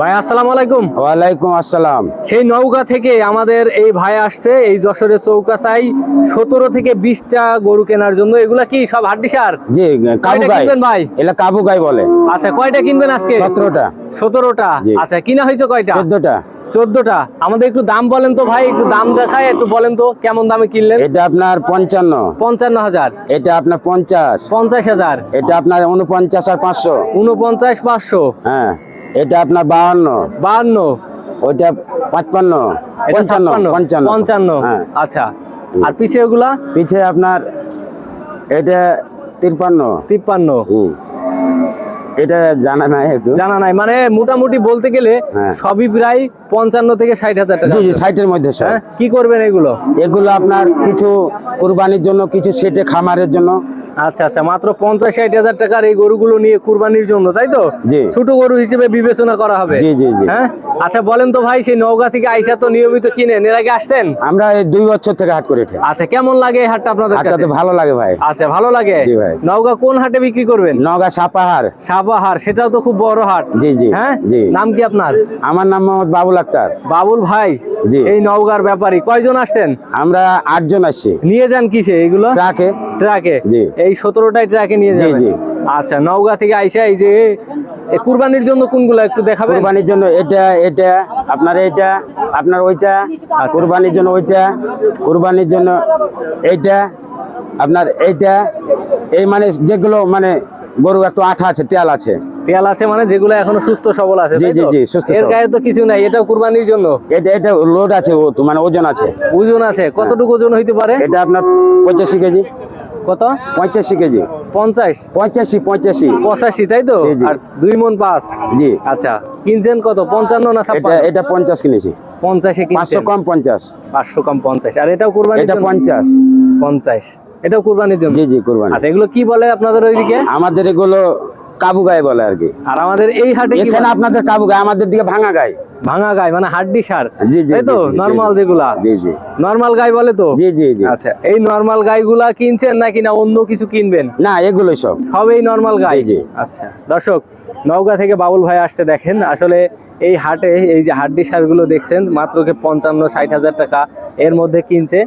ভাই আসসালামু আলাইকুম। ওয়ালাইকুম আসসালাম। সেই নৌকা থেকে আমাদের এই ভাই আসছে এই যশোরের চৌকাছাই সতেরো থেকে বিশটা গরু কেনার জন্য। এগুলা কি সব হাড্ডি সার? জি কাবু গাই ভাই? এলা কাবু গাই বলে। আচ্ছা কয়টা কিনবেন আজকে? সতেরোটা। সতেরোটা? আচ্ছা কিনা হয়েছে কয়টা? চোদ্দটা। চোদ্দটা। আমাদের একটু দাম বলেন তো ভাই একটু দাম দেখায় একটু বলেন তো কেমন দামে কিনলেন? এটা আপনার পঞ্চান্ন। পঞ্চান্ন হাজার। এটা আপনার পঞ্চাশ। পঞ্চাশ হাজার। এটা আপনার উনপঞ্চাশ আর পাঁচশো। উনপঞ্চাশ পাঁচশো। হ্যাঁ। এটা আপনার বাহান্ন। বাহান্ন। ওইটা পাঁচপান্ন। পঞ্চান্ন পঞ্চান্ন। পঞ্চান্ন। হ্যাঁ। আচ্ছা। আর পিছে ওগুলা? পিছে আপনার এটা তিপ্পান্ন তিপ্পান্ন এটা জানা নাই জানা নাই। মানে মোটামুটি বলতে গেলে হ্যাঁ। সবই প্রায় পঞ্চান্ন থেকে ষাট হাজার টাকা। জি জি মধ্যে হ্যাঁ। কি করবেন এগুলো? এগুলো আপনার কিছু কোরবানির জন্য কিছু সেটে খামারের জন্য। আচ্ছা আচ্ছা মাত্র পঞ্চাশ ষাট হাজার টাকার এই গরুগুলো নিয়ে কুরবানির জন্য তাই তো। ছোট গরু হিসেবে বিবেচনা করা হবে। জি জি জি। হ্যাঁ? আচ্ছা বলেন তো ভাই সেই নওগাঁ থেকে আইসা তো নিয়মিত কিনেন এর আগে আসছেন? আমরা এই দুই বছর থেকে হাট করে আচ্ছা কেমন লাগে এই হাটটা আপনাদের কাছে? ভালো লাগে ভাই। আচ্ছা ভালো লাগে? জি ভাই। নওগাঁ কোন হাটে বিক্রি করবেন? নগা সাপাহার। সাবাহার সেটাও তো খুব বড় হাট। জি জি হ্যাঁ? জি। নাম কি আপনার? আমার নাম মোহাম্মদ বাবুল আক্তার। বাবুল ভাই জি। এই নওগাঁর ব্যাপারী। কয়জন আসছেন? আমরা আটজন আসছি। নিয়ে যান কিসে এগুলো? ট্রাকে। ট্রাকে। জি। এই সতেরোটাই ট্রাকে নিয়ে যাবেন? আচ্ছা নওগাঁ থেকে আইসা এই যে কুরবানির জন্য কোনগুলো একটু দেখাবেন? কুরবানির জন্য এটা এটা আপনার এটা আপনার ওইটা আচ্ছা। কোরবানির জন্য ওইটা কুরবানির জন্য এইটা আপনার এইটা এই মানে যেগুলো মানে গরু একটু আঠা আছে তেল আছে। তেল আছে মানে যেগুলো এখনও সুস্থ সবল আছে জি, জি? জি, সুস্থ এর গায়ে তো কিছু নাই এটা কুরবানির জন্য? এটা এটা লোড আছে ও তো মানে ওজন আছে। ওজন আছে কতটুকু ওজন হইতে পারে? এটা আপনার পঁচাশি কেজি। কত? পঁচাশি কেজি। পঞ্চাশ। পঁচাশি পঁচাশি। পঁচাশি তাই তো। আর দুই মন পাঁচ? জি। আচ্ছা কিনছেন কত? পঞ্চান্ন না এটা ছাপ্পান্ন? এটা পঞ্চাশ কিনেছি। পঞ্চাশে পাঁচশো কম পঞ্চাশ। পাঁচশো কম পঞ্চাশ। আর এটাও কুরবানির এটা পঞ্চাশ। পঞ্চাশ। এটাও কুরবানির জন্য? জি জি কোরবানি। আচ্ছা এগুলো কি বলে আপনাদের ওইদিকে? আমাদের এগুলো কাবু গায়ে বলে আর কি। আর আমাদের এই হাটে কি এখানে আপনাদের কাবু গায়ে আমাদের দিকে ভাঙা গায়ে। ভাঙা গায় মানে হাড্ডি সার। তাই তো? নরমাল যেগুলা। জি জি। নরমাল গাই বলে তো? জি জি জি। আচ্ছা এই নরমাল গাইগুলা কিনছেন নাকি না অন্য কিছু কিনবেন? না এগুলোই সব। সব এই নরমাল গাই? জি। আচ্ছা দর্শক নওগাঁ থেকে বাবুল ভাই আসছে দেখেন। আসলে এই হাটে এই যে হাড্ডি সারগুলো দেখছেন মাত্রকে পঞ্চান্ন ষাট হাজার টাকা এর মধ্যে কিনছে।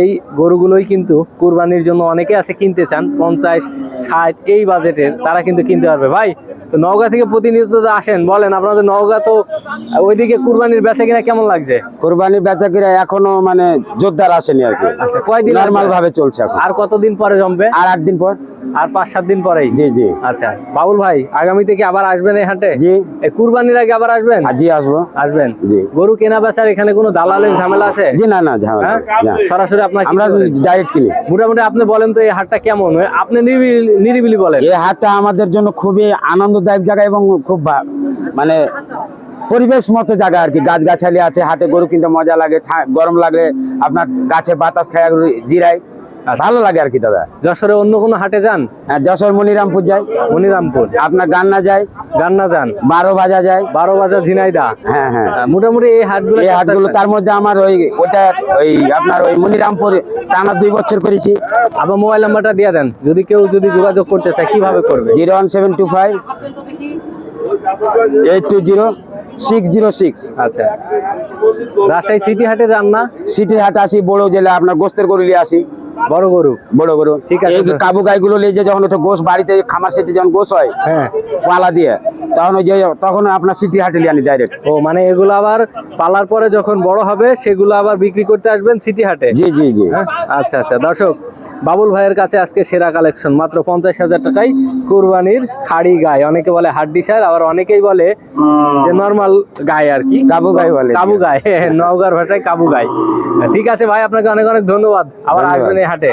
এই গরুগুলোই কিন্তু কুরবানির জন্য অনেকে আছে কিনতে চান পঞ্চাশ ষাট এই বাজেটের তারা কিন্তু কিনতে পারবে। ভাই তো নওগাঁ থেকে প্রতিনিয়ত তো আসেন বলেন আপনাদের নওগাঁ তো ওইদিকে কুরবানির বেচা কিনা কেমন লাগছে? কুরবানির বেচা কিনা এখনও মানে জোরদার আসেনি আর কি। আচ্ছা কয়দিন নর্মাল ভাবে চলছে এখন। আর কতদিন পরে জমবে? আর আট দিন পর। আর পাঁচ সাত দিন পরেই? জি জি। আচ্ছা বাবুল ভাই আগামী থেকে আবার আসবেন এই হাটে? জি। এই কুরবানির আগে আবার আসবেন? আজি আসব। আসবেন? জি। গরু কেনা বেচার এখানে কোনো দালালের ঝামেলা আছে? জি না না ঝামেলা হ্যাঁ? সরাসরি আপনার আমরা ডাইরেক্ট কিনি। মোটামুটি আপনি বলেন তো এই হাটটা কেমন? আপনি নিরিবিলি নিরিবিলি বলেন। এই হাটটা আমাদের জন্য খুবই আনন্দদায়ক জায়গা এবং খুব মানে পরিবেশ মতো জায়গা আর কি গাছগাছালি আছে হাতে গরু কিন্তু মজা লাগে গরম লাগলে আপনার গাছে বাতাস খায় আচ্ছা। ভালো লাগে আর কি দাদা। যশোরে অন্য কোনো হাটে যান? হ্যাঁ, যশোর মনিরামপুর যাই। মনিরামপুর। আপনার গান্না যায় গান্না যান? বারো বাজা যায় বারো বাজার ঝিনাইদা? হ্যাঁ হ্যাঁ। মোটামুটি এই হাটগুলো এই হাটগুলো তার মধ্যে আমার ওই ওটা ওই আপনার ওই মনিরামপুর টানা দুই বছর করেছি। আবার মোবাইল নাম্বারটা দিয়ে দেন। যদি কেউ যদি যোগাযোগ করতে চায় কীভাবে করবে? Zero one seven two five eight two zero six zero six. আচ্ছা। রাজশাহী সিটি হাটে যান না? সিটি হাট আসি বড় জেলে আপনার গোস্তের গরু নিয়ে আসি। বড় গরু। বড় গরু। ঠিক আছে। কাবু গাইগুলো নিয়ে যখন ওটা গোস বাড়িতে খামার সেটে যখন গোস হয় হ্যাঁ। পালা দিয়ে তখন ওই যে তখন আপনার সিটি হাটে নিয়ে আনি ডাইরেক্ট ও মানে এগুলো আবার পালার পরে যখন বড় হবে সেগুলো আবার বিক্রি করতে আসবেন সিটি হাটে? জি জি জি। হ্যাঁ? আচ্ছা আচ্ছা। দর্শক বাবুল ভাইয়ের কাছে আজকে সেরা কালেকশন মাত্র পঞ্চাশ হাজার টাকায় কুরবানির খাড়ি গায়। অনেকে বলে হাড্ডি সার আবার অনেকেই বলে যে নর্মাল গায়ে আর কি। কাবু গায়ে বলে কাবু গায় নওগার ভাষায় কাবু গায়। ঠিক আছে ভাই আপনাকে অনেক অনেক ধন্যবাদ। আবার। আসবেন এই হাটে।